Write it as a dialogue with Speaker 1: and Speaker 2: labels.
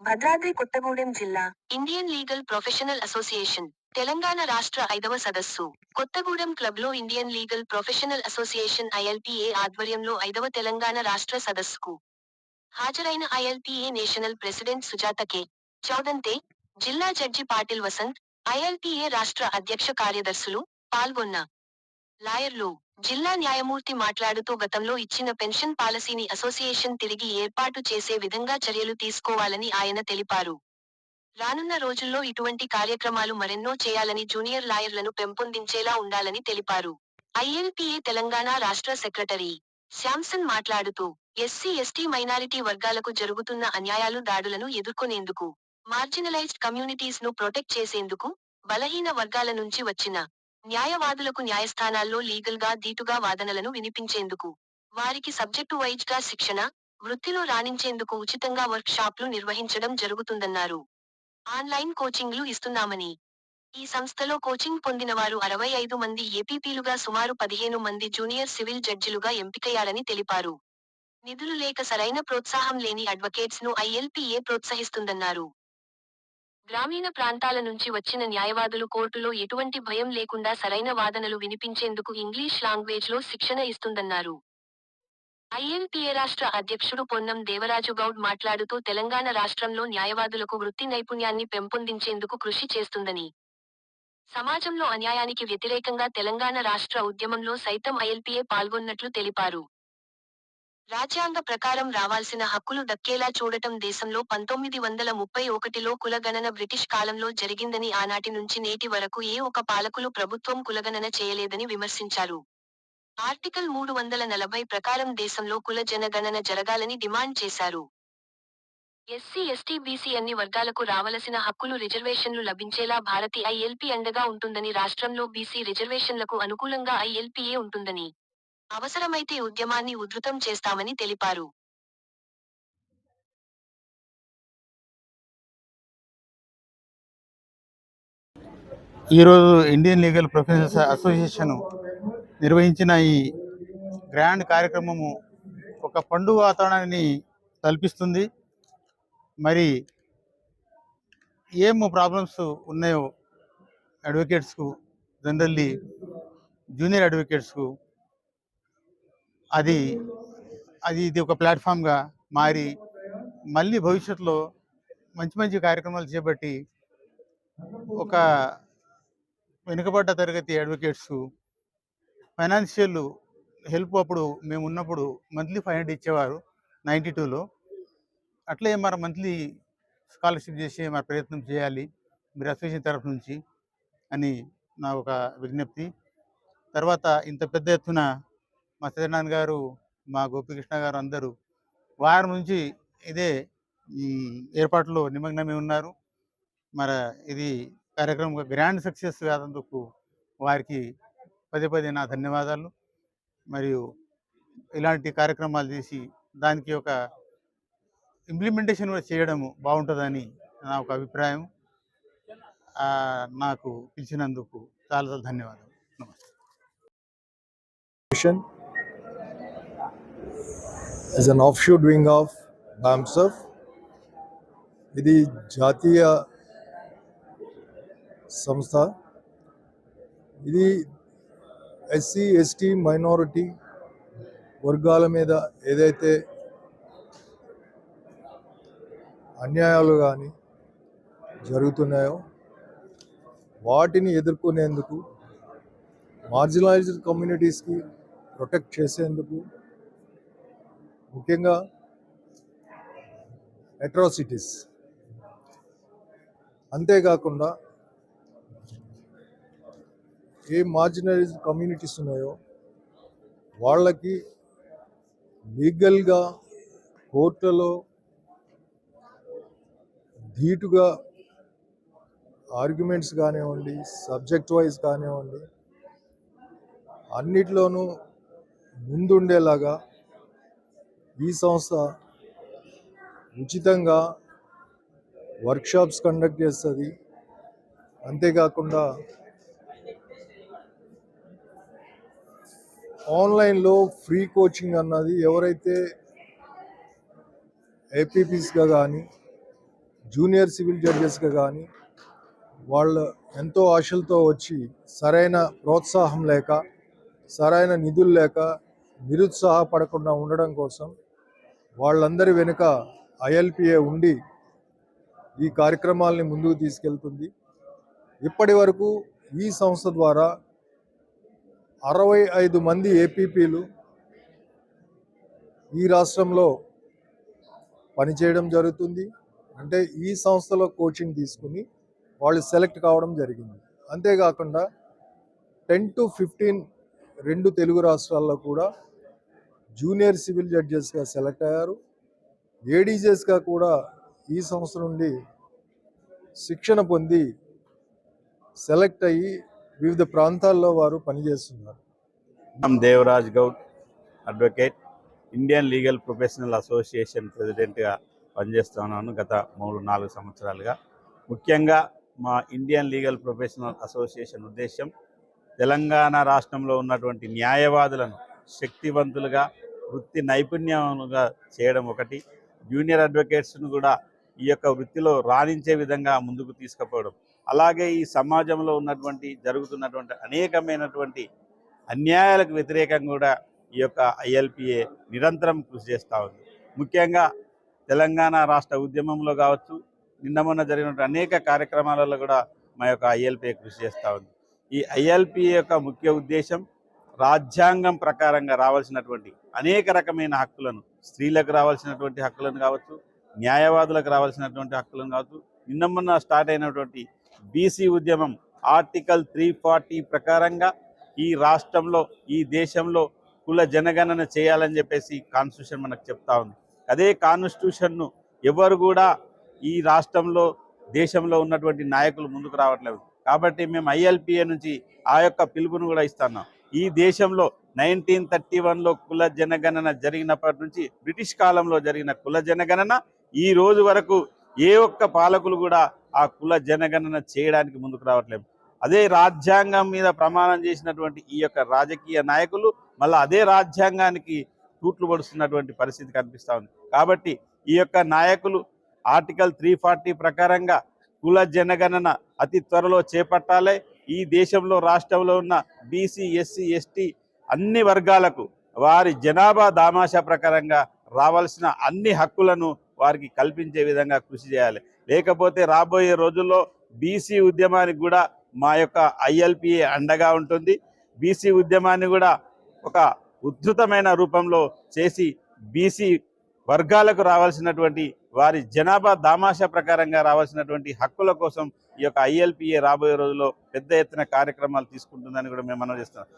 Speaker 1: భద్రాద్రి కొత్తగూడెం జిల్లా.
Speaker 2: Indian legal professional association Telangana రాష్ట్ర ఐదవ సదస్సు. కొత్తగూడెం క్లబ్లో Indian legal professional association ILPA ఆధ్వర్యంలో ఐదవ తెలంగాణ రాష్ట్ర సదస్సుకు హాజరైన ILPA national president Sujatha K. చౌదంతే జిల్లా జడ్జి పాటిల్ వసంత్ ఐఎల్పిఏ రాష్ట్ర అధ్యక్ష కార్యదర్శులు పాల్గొన్న లాయర్లు జిల్లా న్యాయమూర్తి మాట్లాడుతూ గతంలో ఇచ్చిన పెన్షన్ పాలసీని అసోసియేషన్ తిరిగి ఏర్పాటు చేసే విధంగా చర్యలు తీసుకోవాలని ఆయన తెలిపారు. రానున్న రోజుల్లో ఇటువంటి కార్యక్రమాలు మరెన్నో చేయాలని జూనియర్ లాయర్లను పెంపొందించేలా ఉండాలని తెలిపారు. ఐఎల్పిఏ తెలంగాణ రాష్ట్ర సెక్రటరీ శాంసన్ మాట్లాడుతూ ఎస్సీ ఎస్టీ మైనారిటీ వర్గాలకు జరుగుతున్న అన్యాయాలు దాడులను ఎదుర్కొనేందుకు మార్జినలైజ్డ్ కమ్యూనిటీస్ను ప్రొటెక్ట్ చేసేందుకు బలహీన వర్గాల నుంచి వచ్చిన న్యాయవాదులకు న్యాయస్థానాల్లో లీగల్గా దీటుగా వాదనలను వినిపించేందుకు వారికి సబ్జెక్టు వైజ్గా శిక్షణ వృత్తిలో రాణించేందుకు ఉచితంగా వర్క్ షాప్లు నిర్వహించడం జరుగుతుందన్నారు. ఆన్లైన్ కోచింగ్లు ఇస్తున్నామని. ఈ సంస్థలో కోచింగ్ పొందినవారు అరవై ఐదు మంది ఏపీపీలుగా సుమారు పదిహేను మంది జూనియర్ సివిల్ జడ్జిలుగా ఎంపికయ్యారని తెలిపారు. నిధులు లేక సరైన ప్రోత్సాహం లేని అడ్వకేట్స్ను ఐఎల్పీఏ ప్రోత్సహిస్తుందన్నారు. గ్రామీణ ప్రాంతాల నుంచి వచ్చిన న్యాయవాదులు కోర్టులో ఎటువంటి భయం లేకుండా సరైన వాదనలు వినిపించేందుకు ఇంగ్లీష్ లాంగ్వేజ్లో శిక్షణ ఇస్తుందన్నారు. ఐఎల్పిఏ రాష్ట్ర అధ్యక్షుడు పొన్నం దేవరాజు గౌడ్ మాట్లాడుతూ తెలంగాణ రాష్ట్రంలో న్యాయవాదులకు వృత్తి నైపుణ్యాన్ని పెంపొందించేందుకు కృషి చేస్తుందని. సమాజంలో అన్యాయానికి వ్యతిరేకంగా తెలంగాణ రాష్ట్ర ఉద్యమంలో సైతం ఐఎల్పీఏ పాల్గొన్నట్లు తెలిపారు. రాజ్యాంగ ప్రకారం రావాల్సిన హక్కులు దక్కేలా చూడటం దేశంలో పంతొమ్మిది వందల ముప్పై ఒకటిలో కులగణన బ్రిటిష్ కాలంలో జరిగిందని ఆనాటి నుంచి నేటి వరకు ఏ ఒక పాలకులు ప్రభుత్వం కులగణన చేయలేదని విమర్శించారు. ఆర్టికల్ మూడు వందల నలభై ప్రకారం దేశంలో కుల జనగణన జరగాలని డిమాండ్ చేశారు. ఎస్సీ ఎస్టీ బీసీ అన్ని వర్గాలకు రావలసిన హక్కులు రిజర్వేషన్లు లభించేలా భారతి ఐఎల్పీ అండగా ఉంటుందని రాష్ట్రంలో బీసీ రిజర్వేషన్లకు అనుకూలంగా ఐఎల్పీఏ ఉంటుందని అవసరమైతే ఉద్యమాన్ని ఉధృతం చేస్తామని తెలిపారు.
Speaker 3: ఈరోజు ఇండియన్ లీగల్ ప్రొఫెషనల్స్ అసోసియేషన్ నిర్వహించిన ఈ గ్రాండ్ కార్యక్రమము ఒక పండుగ వాతావరణాన్ని కల్పిస్తుంది మరి ఏం ప్రాబ్లమ్స్ ఉన్నాయో అడ్వకేట్స్కు జనరల్లీ జూనియర్ అడ్వకేట్స్కు అది అది ఇది ఒక ప్లాట్ఫామ్గా మారి మళ్ళీ భవిష్యత్తులో మంచి మంచి కార్యక్రమాలు చేపట్టి ఒక వెనుకబడ్డ తరగతి అడ్వకేట్స్ ఫైనాన్షియల్ హెల్ప్ అప్పుడు మేము ఉన్నప్పుడు మంత్లీ ఫైవ్ హండ్రెడ్ ఇచ్చేవారు నైంటీ టూలో. అట్లే మరి మంత్లీ స్కాలర్షిప్ చేసి మరి ప్రయత్నం చేయాలి మీరు అసోసియేషన్ తరఫు నుంచి అని నా ఒక విజ్ఞప్తి. తర్వాత ఇంత పెద్ద ఎత్తున మా సత్యనారాయణ గారు మా గోపికృష్ణ గారు అందరూ వారం నుంచి ఇదే ఏర్పాట్లో నిమగ్నమై ఉన్నారు. మరి ఇది కార్యక్రమం గ్రాండ్ సక్సెస్ కాదందుకు వారికి పదే పదే నా ధన్యవాదాలు. మరియు ఇలాంటి కార్యక్రమాలు చేసి దానికి ఒక ఇంప్లిమెంటేషన్ కూడా చేయడము బాగుంటుందని నా ఒక అభిప్రాయం. నాకు పిలిచినందుకు చాలా చాలా ధన్యవాదాలు. నమస్తే.
Speaker 4: Foundation an an wing of of ఇది జాతీయ సంస్థ. ఇది ఎస్సీ ఎస్టీ మైనారిటీ వర్గాల మీద ఏదైతే అన్యాయాలు కానీ జరుగుతున్నాయో వాటిని ఎదుర్కొనేందుకు మార్జినలైజ్డ్ కమ్యూనిటీస్కి ప్రొటెక్ట్ చేసేందుకు ముఖ్యంగా అట్రాసిటీస్ అంతేకాకుండా ఏ మార్జినలైజ్డ్ కమ్యూనిటీస్ ఉన్నాయో వాళ్ళకి లీగల్గా కోర్టులో ధీటుగా ఆర్గ్యుమెంట్స్ కానివ్వండి సబ్జెక్ట్ వైజ్ కానివ్వండి అన్నిట్లోనూ ముందుండేలాగా ఈ సంస్థ ఉచితంగా వర్క్షాప్స్ కండక్ట్ చేస్తుంది. అంతేకాకుండా ఆన్లైన్లో ఫ్రీ కోచింగ్ అన్నది ఎవరైతే ఏపీపీస్గా కానీ జూనియర్ సివిల్ జడ్జెస్గా కానీ వాళ్ళు ఎంతో ఆశలతో వచ్చి సరైన ప్రోత్సాహం లేక సరైన నిధులు లేక నిరుత్సాహపడకుండా ఉండడం కోసం వాళ్ళందరి వెనుక ఐఎల్పిఏ ఉండి ఈ కార్యక్రమాల్ని ముందుకు తీసుకెళ్తుంది. ఇప్పటి వరకు ఈ సంస్థ ద్వారా అరవై ఐదు మంది ఏపీపీలు ఈ రాష్ట్రంలో పనిచేయడం జరుగుతుంది. అంటే ఈ సంస్థలో కోచింగ్ తీసుకుని వాళ్ళు సెలెక్ట్ కావడం జరిగింది. అంతేకాకుండా టెన్ టు ఫిఫ్టీన్ రెండు తెలుగు రాష్ట్రాల్లో కూడా జూనియర్ సివిల్ జడ్జెస్గా సెలెక్ట్ అయ్యారు. ఏడీజెస్గా కూడా ఈ సంవత్సరం నుండి శిక్షణ పొంది సెలెక్ట్ అయ్యి వివిధ ప్రాంతాల్లో వారు పనిచేస్తున్నారు.
Speaker 5: Devaraj Goud advocate Indian legal professional association ప్రెసిడెంట్గా పనిచేస్తున్నాను గత మూడు నాలుగు సంవత్సరాలుగా. ముఖ్యంగా మా ఇండియన్ లీగల్ ప్రొఫెషనల్ అసోసియేషన్ ఉద్దేశం తెలంగాణ రాష్ట్రంలో ఉన్నటువంటి న్యాయవాదులను శక్తివంతులుగా వృత్తి నైపుణ్యంగా చేయడం ఒకటి. జూనియర్ అడ్వకేట్స్ను కూడా ఈ యొక్క వృత్తిలో రాణించే విధంగా ముందుకు తీసుకుపోవడం. అలాగే ఈ సమాజంలో ఉన్నటువంటి జరుగుతున్నటువంటి అనేకమైనటువంటి అన్యాయాలకు వ్యతిరేకంగా కూడా ఈ యొక్క ఐఎల్పిఏ నిరంతరం కృషి చేస్తూ ఉంది. ముఖ్యంగా తెలంగాణ రాష్ట్ర ఉద్యమంలో కావచ్చు నిన్న మొన్న జరిగినటువంటి అనేక కార్యక్రమాలలో కూడా మా యొక్క ఐఎల్పిఏ కృషి చేస్తూ ఉంది. ఈ ఐఎల్పిఏ యొక్క ముఖ్య ఉద్దేశం రాజ్యాంగం ప్రకారంగా రావాల్సినటువంటి అనేక రకమైన హక్కులను స్త్రీలకు రావాల్సినటువంటి హక్కులను కావచ్చు న్యాయవాదులకు రావాల్సినటువంటి హక్కులను కావచ్చు నిన్నమ్మన్న స్టార్ట్ అయినటువంటి బీసీ ఉద్యమం ఆర్టికల్ త్రీ ఫార్టీ ప్రకారంగా ఈ రాష్ట్రంలో ఈ దేశంలో కుల జనగణన చేయాలని చెప్పేసి కాన్స్టిట్యూషన్ మనకు చెప్తా ఉంది. అదే కాన్స్టిట్యూషన్ను ఎవరు కూడా ఈ రాష్ట్రంలో దేశంలో ఉన్నటువంటి నాయకులు ముందుకు రావట్లేదు. కాబట్టి మేము ఐఎల్పిఏ నుంచి ఆ యొక్క పిలుపును కూడా ఇస్తున్నాం. ఈ దేశంలో నైన్టీన్ థర్టీ వన్లో కుల జనగణన జరిగినప్పటి నుంచి బ్రిటిష్ కాలంలో జరిగిన కుల జనగణన ఈ రోజు వరకు ఏ ఒక్క పాలకులు కూడా ఆ కుల జనగణన చేయడానికి ముందుకు రావట్లేదు. అదే రాజ్యాంగం మీద ప్రమాణం చేసినటువంటి ఈ యొక్క రాజకీయ నాయకులు మళ్ళీ అదే రాజ్యాంగానికి తూట్లు పడుతున్నటువంటి పరిస్థితి కనిపిస్తూ ఉంది. కాబట్టి ఈ యొక్క నాయకులు ఆర్టికల్ త్రీ ఫార్టీ ప్రకారంగా కుల జనగణన అతి త్వరలో చేపట్టాలి. ఈ దేశంలో రాష్ట్రంలో ఉన్న బీసీ ఎస్సీ ఎస్టీ అన్ని వర్గాలకు వారి జనాభా దామాషా ప్రకారంగా రావాల్సిన అన్ని హక్కులను వారికి కల్పించే విధంగా కృషి చేయాలి. లేకపోతే రాబోయే రోజుల్లో బీసీ ఉద్యమానికి కూడా మా యొక్క ఐఎల్పిఏ అండగా ఉంటుంది. బీసీ ఉద్యమాన్ని కూడా ఒక ఉద్ధృతమైన రూపంలో చేసి బీసీ వర్గాలకు రావాల్సినటువంటి వారి జనాభా దామాషా ప్రకారంగా రావాల్సినటువంటి హక్కుల కోసం ఈ యొక్క ఐఎల్పిఏ రాబోయే రోజుల్లో పెద్ద ఎత్తున కార్యక్రమాలు తీసుకుంటుందని కూడా మేము మనం చేస్తున్నాం.